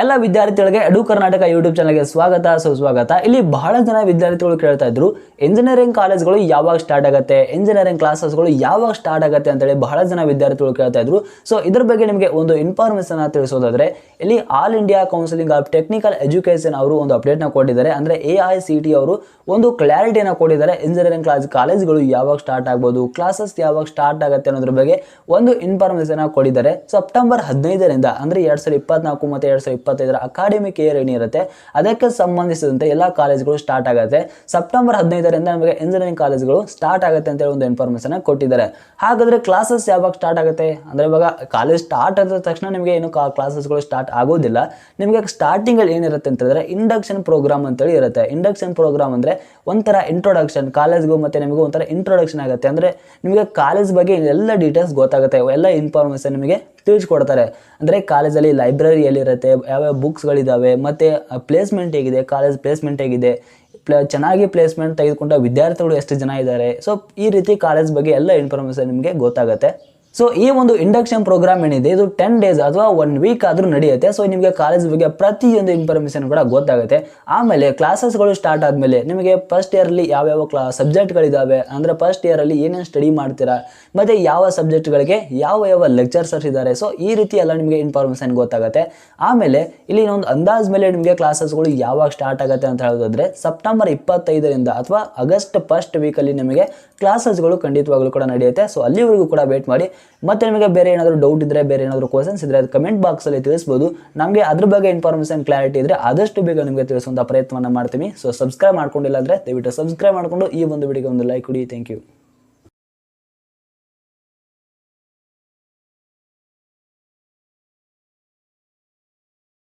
ಎಲ್ಲ ವಿದ್ಯಾರ್ಥಿಗಳಿಗೆ ಎಡು ಕರ್ನಾಟಕ ಯೂಟ್ಯೂಬ್ ಚಾನಲ್ಗೆ ಸ್ವಾಗತ, ಸುಸ್ವಾಗತ. ಇಲ್ಲಿ ಬಹಳ ಜನ ವಿದ್ಯಾರ್ಥಿಗಳು ಕೇಳ್ತಾ ಇದ್ರು ಇಂಜಿನಿಯರಿಂಗ್ ಕಾಲೇಜ್ಗಳು ಯಾವಾಗ ಸ್ಟಾರ್ಟ್ ಆಗುತ್ತೆ ಇಂಜಿನಿಯರಿಂಗ್ ಕ್ಲಾಸಸ್ಗಳು ಯಾವಾಗ ಸ್ಟಾರ್ಟ್ ಆಗುತ್ತೆ ಅಂತೇಳಿ ಬಹಳ ಜನ ವಿದ್ಯಾರ್ಥಿಗಳು ಕೇಳ್ತಾ ಇದ್ರು. ಸೊ ಇದ್ರ ಬಗ್ಗೆ ನಿಮಗೆ ಒಂದು ಇನ್ಫಾರ್ಮೇಷನ್ ತಿಳಿಸೋದಾದ್ರೆ, ಇಲ್ಲಿ All India counselling of technical education ಅವರು ಒಂದು ಅಪ್ಡೇಟ್ನ ಕೊಟ್ಟಿದ್ದಾರೆ. ಅಂದ್ರೆ ಎ ಐ ಸಿ ಟಿ ಅವರು ಒಂದು ಕ್ಲಾರಿಟಿನ ಕೊಟ್ಟಿದ್ದಾರೆ ಇಂಜಿನಿಯರಿಂಗ್ ಕ್ಲಾಸ್ ಕಾಲೇಜ್ಗಳು ಯಾವಾಗ ಸ್ಟಾರ್ಟ್ ಆಗ್ಬೋದು ಕ್ಲಾಸಸ್ ಯಾವಾಗ ಸ್ಟಾರ್ಟ್ ಆಗುತ್ತೆ ಅನ್ನೋದ್ರ ಬಗ್ಗೆ ಒಂದು ಇನ್ಫಾರ್ಮೇಷನ್ ಕೊಟ್ಟಿದ್ದಾರೆ. ಸೆಪ್ಟೆಂಬರ್ ಹದಿನೈದರಿಂದ, ಅಂದ್ರೆ ಎರಡ್ ಸಾವಿರದ ಇಪ್ಪತ್ನಾಲ್ಕು ಮತ್ತೆ ಎರಡ್ ಸಾವಿರದ ಇಪ್ಪತ್ತೈದರ ಅಕಾಡೆಮಿಕ್ ಇಯರ್ ಏನಿರುತ್ತೆ, ಅದಕ್ಕೆ ಸಂಬಂಧಿಸಿದಂತೆ ಎಲ್ಲ ಕಾಲೇಜ್ಗಳು ಸ್ಟಾರ್ಟ್ ಆಗುತ್ತೆ. ಸೆಪ್ಟೆಂಬರ್ ಹದಿನೈದರಿಂದ ನಮಗೆ ಇಂಜಿನಿಯರಿಂಗ್ ಕಾಲೇಜ್ಗಳು ಸ್ಟಾರ್ಟ್ ಆಗುತ್ತೆ ಅಂತ ಹೇಳಿ ಒಂದು ಇನ್ಫಾರ್ಮೇಷನ್ ಕೊಟ್ಟಿದ್ದಾರೆ. ಹಾಗಾದ್ರೆ ಕ್ಲಾಸಸ್ ಯಾವಾಗ ಸ್ಟಾರ್ಟ್ ಆಗುತ್ತೆ? ಅಂದ್ರೆ ಇವಾಗ ಕಾಲೇಜ್ ಸ್ಟಾರ್ಟ್ ಆದ ತಕ್ಷಣ ನಿಮಗೆ ಏನು ಕ್ಲಾಸಸ್ಗಳು ಸ್ಟಾರ್ಟ್ ಆಗೋದಿಲ್ಲ. ನಿಮಗೆ ಸ್ಟಾರ್ಟಿಂಗ್ ಅಲ್ಲಿ ಏನಿರುತ್ತೆ ಅಂತ ಹೇಳಿದ್ರೆ ಇಂಡಕ್ಷನ್ ಪ್ರೋಗ್ರಾಮ್ ಅಂತೇಳಿ ಇರುತ್ತೆ. ಇಂಡಕ್ಷನ್ ಪ್ರೋಗ್ರಾಮ್ ಅಂದ್ರೆ ಒಂಥರ ಇಂಟ್ರೊಡಕ್ಷನ್ ಕಾಲೇಜ್ಗೂ ಮತ್ತೆ ನಿಮಗೆ ಒಂಥರ ಇಂಟ್ರೊಡಕ್ಷನ್ ಆಗುತ್ತೆ. ಅಂದ್ರೆ ನಿಮಗೆ ಕಾಲೇಜ್ ಬಗ್ಗೆ ಎಲ್ಲ ಡೀಟೇಲ್ಸ್ ಗೊತ್ತಾಗುತ್ತೆ, ಎಲ್ಲ ಇನ್ಫಾರ್ಮೇಷನ್ ನಿಮಗೆ ತಿಳಿಸ್ಕೊಡ್ತಾರೆ. ಅಂದರೆ ಕಾಲೇಜಲ್ಲಿ ಲೈಬ್ರರಿ ಎಲ್ಲಿರುತ್ತೆ ಯಾವ್ಯಾವ ಬುಕ್ಸ್ಗಳಿದ್ದಾವೆ ಮತ್ತು ಪ್ಲೇಸ್ಮೆಂಟ್ ಹೇಗಿದೆ ಕಾಲೇಜ್ ಪ್ಲೇಸ್ಮೆಂಟ್ ಹೇಗಿದೆ, ಪ್ಲ, ಚೆನ್ನಾಗಿ ಪ್ಲೇಸ್ಮೆಂಟ್ ತೆಗೆದುಕೊಂಡ ವಿದ್ಯಾರ್ಥಿಗಳು ಎಷ್ಟು ಜನ ಇದ್ದಾರೆ ಸೊ ಈ ರೀತಿ ಕಾಲೇಜ್ ಬಗ್ಗೆ ಎಲ್ಲ ಇನ್ಫಾರ್ಮೇಷನ್ ನಿಮಗೆ ಗೊತ್ತಾಗುತ್ತೆ. ಸೊ ಈ ಒಂದು ಇಂಡಕ್ಷನ್ ಪ್ರೋಗ್ರಾಮ್ ಏನಿದೆ, ಇದು ಟೆನ್ ಡೇಸ್ ಅಥವಾ ಒನ್ ವೀಕ್ ಆದರೂ ನಡೆಯುತ್ತೆ. ಸೊ ನಿಮಗೆ ಕಾಲೇಜ್ ಬಗ್ಗೆ ಪ್ರತಿಯೊಂದು ಇನ್ಫಾರ್ಮೇಷನ್ ಕೂಡ ಗೊತ್ತಾಗುತ್ತೆ. ಆಮೇಲೆ ಕ್ಲಾಸಸ್ಗಳು ಸ್ಟಾರ್ಟ್ ಆದಮೇಲೆ ನಿಮಗೆ ಫಸ್ಟ್ ಇಯರಲ್ಲಿ ಯಾವ್ಯಾವ ಕ್ಲಾ ಸಬ್ಜೆಕ್ಟ್ಗಳಿದ್ದಾವೆ ಅಂದರೆ ಫಸ್ಟ್ ಇಯರಲ್ಲಿ ಏನೇನು ಸ್ಟಡಿ ಮಾಡ್ತೀರಾ, ಮತ್ತು ಯಾವ ಸಬ್ಜೆಕ್ಟ್ಗಳಿಗೆ ಯಾವ ಯಾವ ಲೆಕ್ಚರ್ಸರ್ಸ್ ಇದ್ದಾರೆ ಸೊ ಈ ರೀತಿ ಎಲ್ಲ ನಿಮಗೆ ಇನ್ಫಾರ್ಮೇಷನ್ ಗೊತ್ತಾಗುತ್ತೆ. ಆಮೇಲೆ ಇಲ್ಲಿ ಒಂದು ಅಂದಾಜ್ ಮೇಲೆ ನಿಮಗೆ ಕ್ಲಾಸಸ್ಗಳು ಯಾವಾಗ ಸ್ಟಾರ್ಟ್ ಆಗುತ್ತೆ ಅಂತ ಹೇಳೋದಾದ್ರೆ ಸೆಪ್ಟೆಂಬರ್ ಇಪ್ಪತ್ತೈದರಿಂದ ಅಥವಾ ಆಗಸ್ಟ್ ಫಸ್ಟ್ ವೀಕಲ್ಲಿ ನಿಮಗೆ ಕ್ಲಾಸಸ್ಗಳು ಖಂಡಿತವಾಗ್ಲೂ ಕೂಡ ನಡೆಯುತ್ತೆ. ಸೊ ಅಲ್ಲಿವರೆಗೂ ಕೂಡ ವೇಟ್ ಮಾಡಿ. ಮತ್ತೆ ನಿಮಗೆ ಬೇರೆ ಏನಾದರೂ ಡೌಟ್ ಇದ್ದರೆ ಬೇರೆ ಏನಾದರೂ ಕ್ವಶನ್ಸ್ ಇದ್ದರೆ ಅದು ಕಮೆಂಟ್ ಬಾಕ್ಸಲ್ಲಿ ತಿಳಿಸ್ಬೋದು. ನಮಗೆ ಅದ್ರ ಬಗ್ಗೆ ಇನ್ಫಾರ್ಮೇಷನ್ ಕ್ಲಾರಿಟಿ ಇದ್ದರೆ ಆದಷ್ಟು ಬೇಗ ನಿಮಗೆ ತಿಳಿಸುವಂಥ ಪ್ರಯತ್ನವನ್ನು ಮಾಡ್ತೀನಿ. ಸೊ ಸಬ್ಸ್ಕ್ರೈಬ್ ಮಾಡ್ಕೊಂಡಿಲ್ಲ ಅಂದರೆ ದಯವಿಟ್ಟು ಸಬ್ಸ್ಕ್ರೈಬ್ ಮಾಡಿಕೊಂಡು ಈ ಒಂದು ವಿಡಿಯೋಗೆ ಒಂದು ಲೈಕ್ ಕೊಡಿ. Thank you